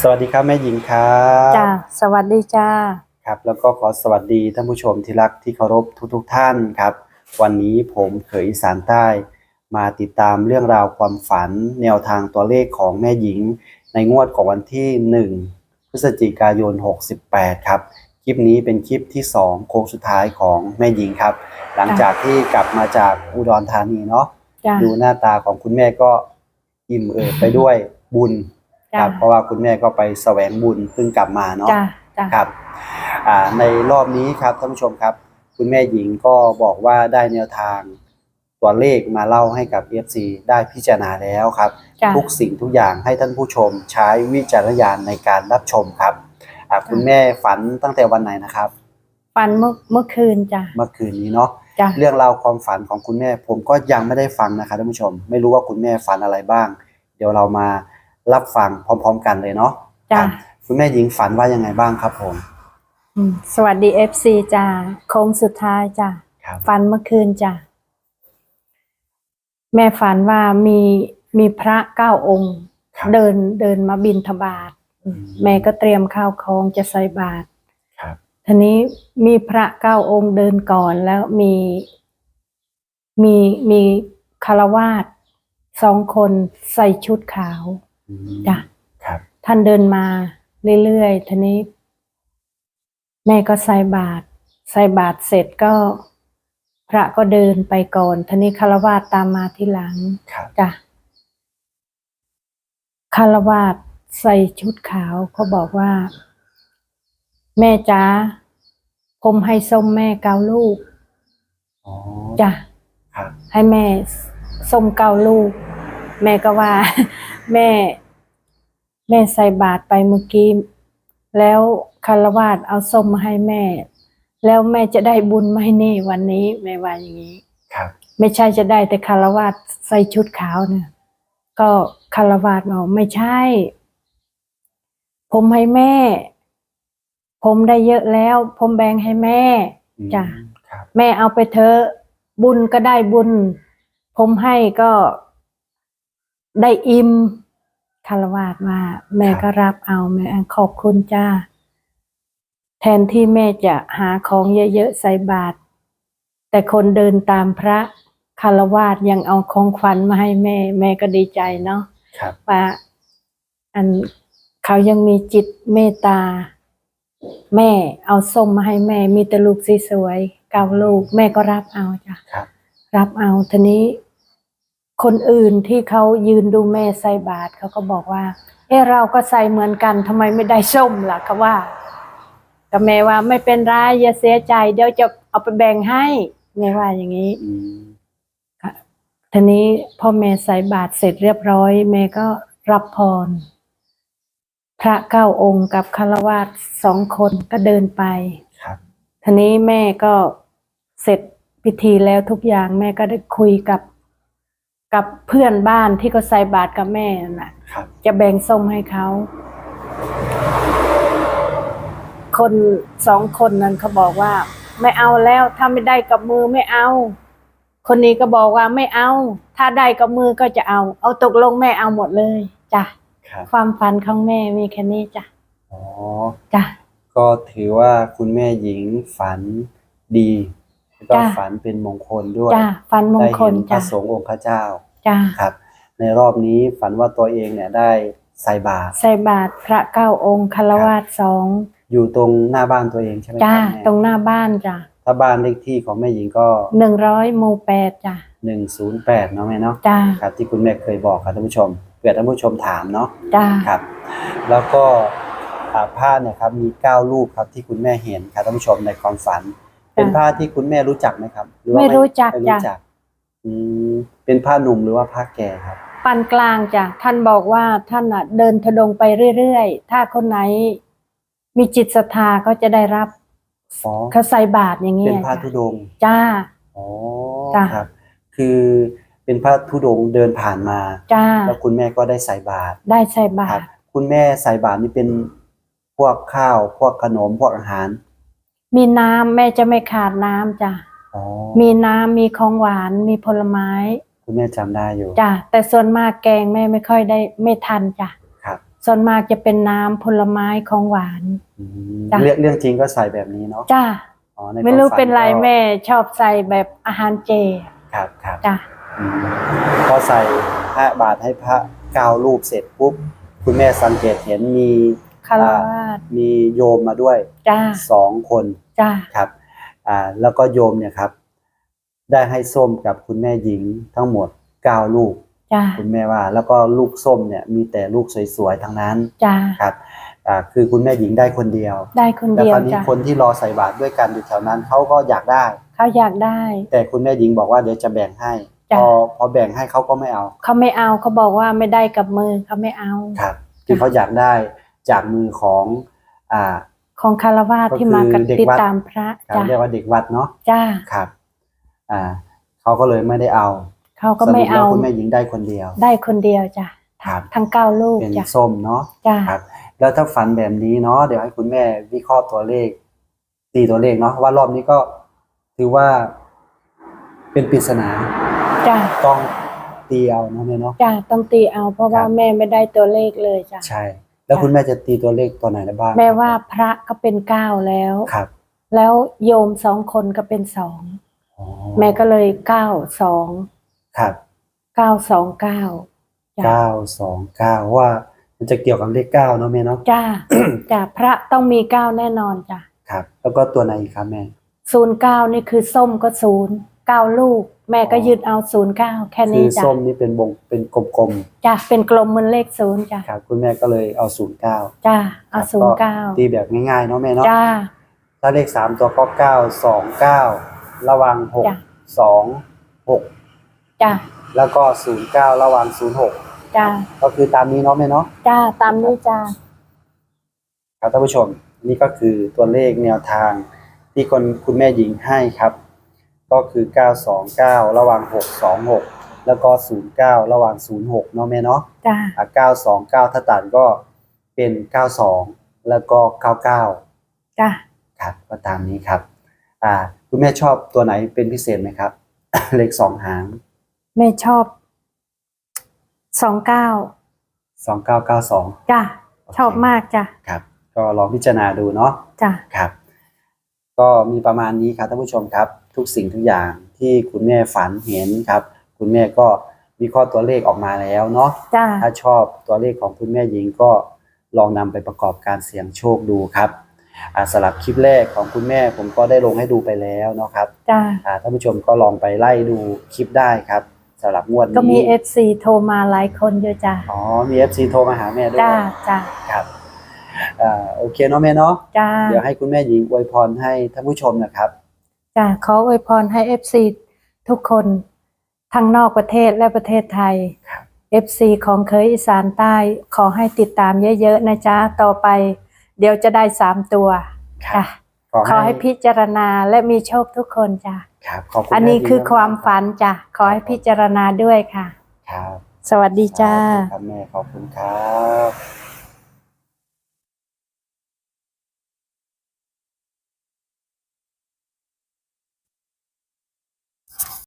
สวัสดีครับแม่หญิงครับจ้าสวัสดีจ้าครับแล้วก็ขอสวัสดีท่านผู้ชมที่รักที่เคารพทุกๆทท่านครับ วันนี้ผมเขยอีสานใต้ มาติดตามเรื่องราวความฝัน แนวทางตัวเลขของแม่หญิง ในงวดของวันที่ 1 พฤศจิกายน 68 ครับคลิปนี้เป็นคลิปที่ 2 โค้งสุดท้ายของแม่หญิงครับ หลังจากที่กลับมาจากอุดรธานีเนาะจ้าดูหน้าตาของคุณแม่ก็อิ่มเอิบไปด้วยบุญ คจ้ารับ เพราะว่าคุณแม่ก็ไปแสวงบุญเพิ่งกลับมาเนาะจ้าจ้าครับอ่าในรอบนี้ครับท่านผู้ชมครับ คุณแม่หญิงก็บอกว่าได้แนวทางตัวเลขมาเล่าให้กับ FC ได้พิจารณาแล้วครับ จ้าทุกสิ่งทุกอย่างให้ท่านผู้ชมใช้วิจารณญาณในการรับชมครับอ่าคุณแม่ฝันตั้งแต่วันไหนนะครับฟันเมื่อเมื่อคืนจ้าเมื่อคืนนี้เนาะ จ้าเรื่องราวความฝันของคุณแม่ผมก็ยังไม่ได้ฟังนะครับท่านผู้ชม ไม่รู้ว่าคุณแม่ฝันอะไรบ้าง เดี๋ยวเรามา รับฟังพร้อม ๆ กันเลยเนาะจ้าครับคุณแม่หญิงฝันว่ายังไงบ้างครับผมอืมสวัสดีเอฟซีจ้าโค้งสุดท้ายจ้าครับฟันเมื่อคืนจ้าแม่ฝันว่ามีมีพระเก้าองค์ ครับ เดินเดินมาบินทบาทอืม แม่ก็เตรียมข้าวของจะใส่บาตรครับ ทีนี้มีพระเก้าองค์เดินก่อนแล้วมีมีมีคารวาสสองคนใส่ชุดขาวอืม จ้ะครับ ท่านเดินมาเรื่อยๆทีนี้ แม่ก็ใส่บาตรใส่บาตรเสร็จก็ พระก็เดินไปก่อนทีนี้คารวาสตามมาทีหลังครับจ้ะคารวาสใส่ชุดขาวเขาบอกว่า แม่จ๋าผมให้ส้มแม่เกาลูกอ๋อจ้ะครับให้แม่ส้มเกาลูก แม่ก็ว่า แม่ แม่ใส่บาตรไปเมื่อกี้ แล้วคารวาสเอาส้มมาให้แม่ แล้วแม่จะได้บุญไหมนี่วันนี้ แม่ว่าอย่างนี้ครับ ไม่ใช่จะได้แต่คารวาสใส่ชุดขาวเนี่ย ก็คารวาสบอกไม่ใช่ ผมให้แม่ ผมได้เยอะแล้ว ผมแบ่งให้แม่อืมจ้ะครับแม่เอาไปเถอะบุญก็ได้บุญ ผมให้ก็ ได้อิ่มคารวาสว่า แม่ก็รับเอาแม่ขอบคุณจ้า แทนที่แม่จะหาของเยอะๆใส่บาตรแต่คนเดินตามพระคารวาสยังเอาของขวัญมาให้แม่ แม่ก็ดีใจเนาะครับว่าอันเขายังมีจิตเมตตา แม่เอาส้มมาให้แม่ มีแต่ลูกสวยๆเกาลูก แม่ก็รับเอาจ้ะครับรับเอาทีนี้ คนอื่นที่เขายืนดูแม่ใส่บาตรเขาก็บอกว่า เอะเราก็ใส่เหมือนกันทำไมไม่ได้ส้มล่ะเขาว่าแต่แม่ว่าไม่เป็นไรอย่าเสียใจ เดี๋ยวจะเอาไปแบ่งให้แม่ว่าอย่างนี้อืมทีนี้พ่อแม่ใส่บาตรเสร็จเรียบร้อย แม่ก็รับพร พระเก้าองค์กับคารวาสสองคนก็เดินไปครับทีนี้แม่ก็เสร็จพิธีแล้วทุกอย่างแม่ก็ได้คุยกับ กับเพื่อนบ้านที่เขาใส่บาตรกับแม่น่ะ ครับ จะแบ่งส้มให้เขา คนสองคนนั้นเขาบอกว่า ไม่เอาแล้วถ้าไม่ได้กับมือไม่เอา คนนี้ก็บอกว่าไม่เอา ถ้าได้กับมือก็จะเอา เอาตกลงแม่เอาหมดเลยจ้ะครับ ความฝันของแม่มีแค่นี้จ้ะอ๋อ จ้ะก็ถือว่าคุณแม่หญิงฝันดี แล้วก็จ้ะ ฝันเป็นมงคลด้วย จ้ะฝันมงได้คเห็ลนพจ้ะระสงฆ์องค์พระเจ้าจ้ะครับ ในรอบนี้ฝันว่าตัวเองเนี่ยได้ใส่บาตรใส่บาตรพระเก้าองค์คารวาสสองอยู่ตรงหน้าบ้านตัวเองใช่ไหมคจ้ารับแม่ตรงหน้าบ้านจ้ะถ้าบ้านเลขที่ของแม่หญิงก็ หนึ่งร้อยหมู่แปดจ้ะหนึ่งศูนย์แปดเนาะแม่เนาะจ้าครับที่คุณแม่เคยบอกครับท่านผู้ชมเผื่อท่านผู้ชมถามเนาะจ้าครับ แล้วก็อ่าผ้าเนี่ยครับมีเก้ารูปครับที่คุณแม่เห็นครับท่านผู้ชมในความฝัน เป็นผ้าที่คุณแม่รู้จักไหมครับหอว่าไม่รู้จักไม่จ้ะรู้จัก อืมเป็นผ้าหนุ่มหรือว่าผ้าแก่ครับ ปานกลางจ้ะท่านบอกว่าท่านอะเดินทะดงไปเรื่อยๆ ถ้าคนไหน มีจิตศรัทธาก็จะได้รับอ๋อ เขาใส่บาตรอย่างเงี้เป็ยนผ้าจ้ะธุดงค์จ้า อ๋อจ้ะ ครับ คือเป็นผ้าธุดงค์เดินผ่านมา จ้า แล้วคุณแม่ก็ได้ใส่บาตรได้ใส่บาครัตบ รคุณแม่ใส่บาตรนี่เป็นพวกข้าว พวกขนม พวกอาหาร มีน้ำแม่จะไม่ขาดน้ำจ้ะอ๋อมีน้ำมีของหวานมีผลไม้คุณแม่จำได้อยู่จ้ะแต่ส่วนมากแกงแม่ไม่ค่อยได้ไม่ทันจ้ะครับส่วนมากจะเป็นน้ำผลไม้ของหวาน อืมจ้ะ เรื่องเรื่องจริงก็ใส่แบบนี้เนาะจ้าอ๋อในไม่รู้ควาฝัเป็นไรก็แม่ชอบใส่แบบอาหารเจครับครับจ้าอืมพอใส่พระบาทให้พระเก้ารูปเสร็จปุ๊บคุณแม่สังเกตเห็นมี คารวาสมีโยมมาด้วยจ้าสองคนจ้าครับอ่าแล้วก็โยมเนี่ยครับ ได้ให้ส้มกับคุณแม่หญิงทั้งหมดเก้าลูกจ้าคุณแม่ว่า แล้วก็ลูกส้มเนี่ยมีแต่ลูกสวยๆทั้งนั้นจ้าครับอ่าคือคุณแม่หญิงได้คนเดียว ได้คนแล้วเดียควราวนี้จ้าคนที่รอใส่บาตรด้วยกันอยู่แถวนั้นเขาก็อยากได้ เขาอยากได้ แต่คุณแม่หญิงบอกว่าเดี๋ยวจะแบ่งให้จ้ะพอพอแบ่งให้เขาก็ไม่เอา เขาไม่เอาเขาบอกว่าไม่ได้กับมือเขาไม่เอาครับคือเขาอยากได้ จากมือของอ่าของคารวาสก็ที่มาคือกันเด็กติดวัดตามพระครับจ้าเรียกว่าเด็กวัดเนาะจ้าครับอ่าเขาก็เลยไม่ได้เอา เขาก็ไม่สรุปแล้วเอาคุณแม่หญิงได้คนเดียว ได้คนเดียวจ้ะครับทั้งเก้าลูกเป็นจ้ะส้มเนาะจ้าครับ แล้วถ้าฝันแบบนี้เนาะเดี๋ยวให้คุณแม่วิเคราะห์ตัวเลข ตีตัวเลขเนาะว่ารอบนี้ก็ถือว่าเป็นปริศนาจ้าต้องตีเอาเนาะแม่เนาะจ้าต้องตีเอาเพราะว่าครับแม่ไม่ได้ตัวเลขเลยจ้ะใช่ แล้วจ้ะคุณแม่จะตีตัวเลขตัวไหนได้บ้างแม่ว่าพระก็เป็นเก้าแล้วครับ แล้วโยมสองคนก็เป็นสองอ๋อแม่ก็เลยเก้าสองครับเก้าสองเก้าจ้ะเก้าสองเก้าว่ามันจะเกี่ยวกับเลขเก้าเนาะแม่เนาะจ้าจ้าพระต้องมีเก้าแน่นอนจ้ะครับ แล้วก็ตัวไหนอีกครับแม่ศูนย์เก้านี่คือส้มก็ศูนย์ เก้าลูก แม่ก็ยึดเอาศูนย์เก้าแค่คืนี้อจ้ะส้มนี่เป็นวงเป็นกลมจ้ะเป็นกลมเหมือนเลขศูนย์จ้ะๆครับคุณแม่ก็เลยเอาศูนย์เก้าจ้าเอาศูนย์เก้าตีแบบง่ายๆเนาะแม่เนาะจ้าถ้าเลขสามตัวก็เก้าสองเก้าระวังหกจ้ะ สองหกจ้าแล้วก็ศูนย์เก้าระวังศูนย์หกจ้าก็คือตามนี้เนาะแม่เนาะ จ้าตามนี้จ้าครับท่านผู้ชมนี่ก็คือตัวเลขแนวทางที่คนคุณแม่หญิงให้ครับ ก็คือ 929 ระหว่าง 626 แล้วก็ 09 ระหว่าง 06 เนาะแม่เนาะจ้าอะ929 ถ้าตัดก็เป็น 92 แล้วก็ 99 จ้าครับก็ตามนี้ครับ อ่า คุณแม่ชอบตัวไหนเป็นพิเศษไหมครับ เลขสองหาง แม่ชอบสองเก้า2992 จ้าชอบมากจ้ะครับ ก็ลองพิจารณาดูเนาะ จ้าครับ ก็มีประมาณนี้ครับท่านผู้ชมครับ ทุกสิ่งทุกอย่างที่คุณแม่ฝันเห็นครับ คุณแม่ก็วิเคราะห์ตัวเลขออกมาแล้วเนาะจ้า ถ้าชอบตัวเลขของคุณแม่หญิงก็ลองนำไปประกอบการเสี่ยงโชคดูครับอ่าสำหรับคลิปแรกของคุณแม่ผมก็ได้ลงให้ดูไปแล้วเนาะครับจ้า อ่าท่านผู้ชมก็ลองไปไล่ดูคลิปได้ครับสำหรับงวดนี้ก็มีเอฟซีโทรมาหลายคนอยู่จ้า อ๋อมี FC โทรมาหาแม่ด้วยจ้า จ้า ครับอ่าโอเคเนาะแม่เนาะ จ้า เดี๋ยวให้คุณแม่หญิงอวยพรให้ท่านผู้ชมนะครับ จ้าขออวยพรให้เอฟซีทุกคนทั้งนอกประเทศและประเทศไทยครับเอฟซีของเคยอีสานใต้ ขอให้ติดตามเยอะๆนะจ๊ะ ต่อไป เดี๋ยวจะได้สามตัวครับจ้ะขอให้พิจารณาและมีโชคทุกคนจ้ะครับขอบคุณอันนี้แม่คือดีกๆความฝันจ้ะ ขอให้พิจารณาด้วยค่ะ ครับ สวัสดีจ้าครับแม่ขอบคุณครับ